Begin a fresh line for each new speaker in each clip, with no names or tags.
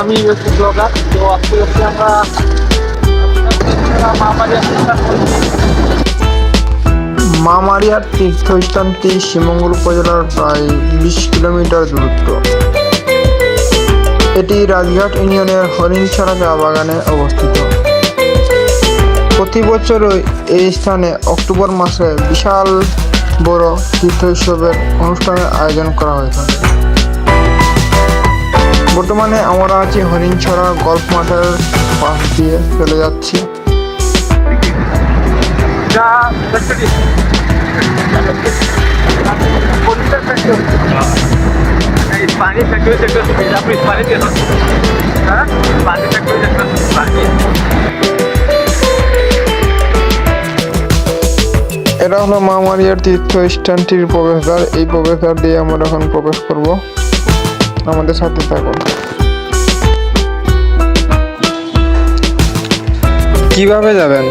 আমি হচ্ছে ব্লগার তো আজকে হচ্ছে আমরা
মামারিয়ার তীর্থস্থানটি শ্রীমঙ্গল উপজেলার প্রায় বিশ কিলোমিটার দূরত্ব। এটি রাজঘাট ইউনিয়নের হরিণছড়া চা বাগানে অবস্থিত। প্রতি বছরই এই স্থানে অক্টোবর মাসে বিশাল বড় তীর্থ উৎসবের অনুষ্ঠানের আয়োজন করা হয়ে থাকে। বর্তমানে আমরা আছি হরিণছড়া গল্ফ মাঠের পাশ দিয়ে চলে যাচ্ছি। এটা হলো মামারিয়ার তীর্থ স্থানটির প্রবেশদ্বার। এই প্রবেশদ্বার দিয়ে আমরা এখন প্রবেশ করব। আমাদের সাথে থাকুন কীভাবে যাবেন?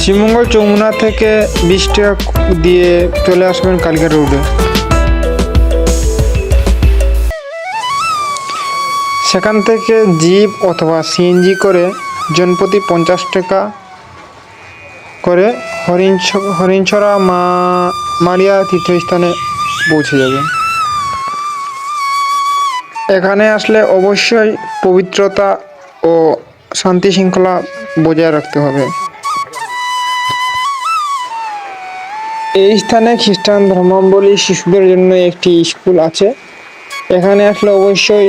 শ্রীমঙ্গল চৌমুনা থেকে বিশ টাকা দিয়ে চলে আসবেন কালকা রোডে। সেখান থেকে জিপ অথবা সিএনজি করে জনপ্রতি পঞ্চাশ টাকা করে হরিণ হরিণছড়া মা মারিয়া তীর্থস্থানে পৌঁছে যাবে এখানে আসলে অবশ্যই পবিত্রতা ও শান্তি শৃঙ্খলা বজায় রাখতে হবে। এই স্থানে খ্রিস্টান ধর্মাবলী শিশুদের জন্য একটি স্কুল আছে। এখানে আসলে অবশ্যই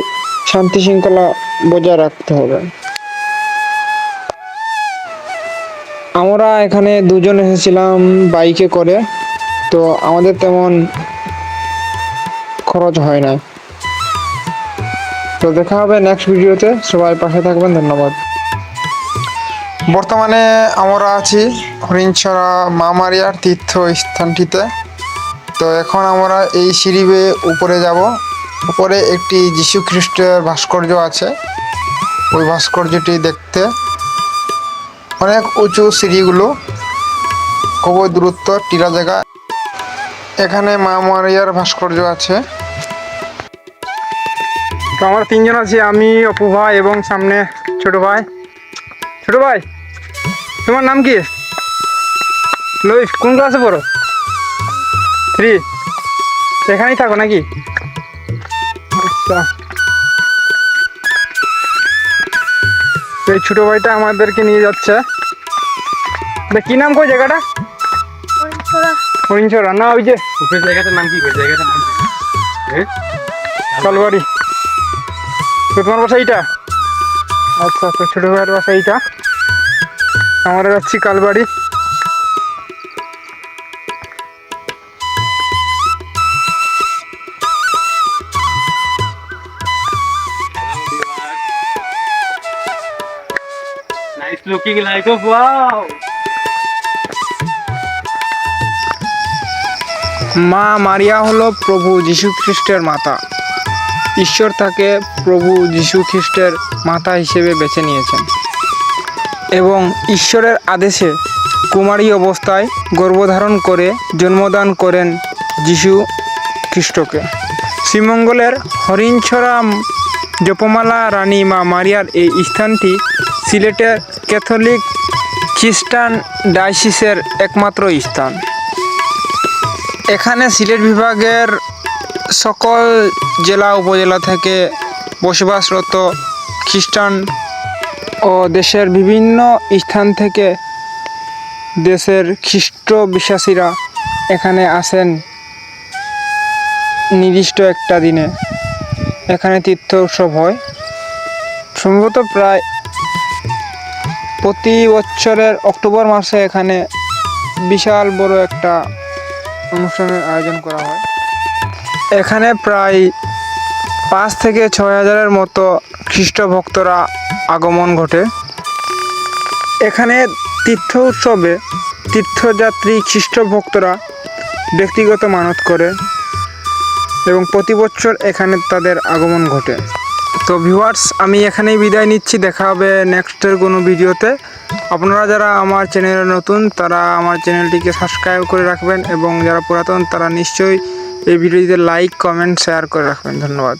শান্তি শৃঙ্খলা বজায় রাখতে হবে। আমরা এখানে দুজন এসেছিলাম বাইকে করে, তো আমাদের তেমন খরচ হয় না তো দেখা হবে নেক্সট ভিডিওতে সবাই পাশে থাকবেন, ধন্যবাদ। বর্তমানে আমরা আছি হরিণছড়া মামারিয়ার তীর্থ স্থানটিতে তো এখন আমরা এই সিঁড়ি বেয়ে উপরে যাব। উপরে একটি যীশু খ্রিস্টের ভাস্কর্য আছে। ওই ভাস্কর্যটি দেখতে অনেক উঁচু সিঁড়িগুলো। খুবই দূরত্ব টিলা জায়গা এখানে মা মারিয়ার ভাস্কর্য আছে।
তো আমরা তিনজন আছি আমি অপু ভাই এবং সামনে ছোট ভাই। ছোট ভাই তোমার নাম কি? লুইস কোন ক্লাসে পড়ো? থ্রি এখানেই থাকো নাকি? আচ্ছা। এই ছোট ভাইটা আমাদেরকে নিয়ে যাচ্ছে। কি নাম কই জায়গাটা? হরিণছড়া না ওই যে
জায়গাটার নাম কি? ওই জায়গাটার নাম
তো তোমার বাসা এইটা? আচ্ছা তো ছোট ভাইয়ের বাসা এইটা। আমরা যাচ্ছি Kalbari.
Nice looking like of wow
মা মারিয়া হলো প্রভু যীশু খ্রিস্টের মাতা। ঈশ্বর তাকে প্রভু যীশু খ্রিস্টের মাতা হিসেবে বেছে নিয়েছেন। এবং ঈশ্বরের আদেশে কুমারী অবস্থায় গর্ভধারণ করে জন্মদান করেন যীশু খ্রিস্টকে। শ্রীমঙ্গলের হরিণছড়া জপমালা রানী মা মারিয়ার এই স্থানটি সিলেটের ক্যাথলিক খ্রিস্টান ডায়াসিসের একমাত্র স্থান। এখানে সিলেট বিভাগের সকল জেলা উপজেলা থেকে বসবাসরত খ্রিস্টান ও দেশের বিভিন্ন স্থান থেকে দেশের খ্রিস্ট বিশ্বাসীরা এখানে আসেন নির্দিষ্ট একটা দিনে। এখানে তীর্থ উৎসব হয়। সম্ভবত প্রায় প্রতি বছরের অক্টোবর মাসে এখানে বিশাল বড় একটা অনুষ্ঠানের আয়োজন করা হয়। এখানে প্রায় পাঁচ থেকে ছয় হাজারের মতো খ্রিস্ট ভক্তরা আগমন ঘটে। এখানে তীর্থ উৎসবে তীর্থযাত্রী খ্রিস্ট ভক্তরা ব্যক্তিগত মানত করে এবং প্রতি বছর এখানে তাদের আগমন ঘটে। তো ভিউয়ার্স আমি এখানেই বিদায় নিচ্ছি। দেখা হবে নেক্সটের কোনো ভিডিওতে। আপনারা যারা আমার চ্যানেলে নতুন, তারা আমার চ্যানেলটিকে সাবস্ক্রাইব করে রাখবেন এবং যারা পুরাতন, তারা নিশ্চয়ই এই ভিডিওটিতে লাইক কমেন্ট শেয়ার করে রাখবেন। ধন্যবাদ।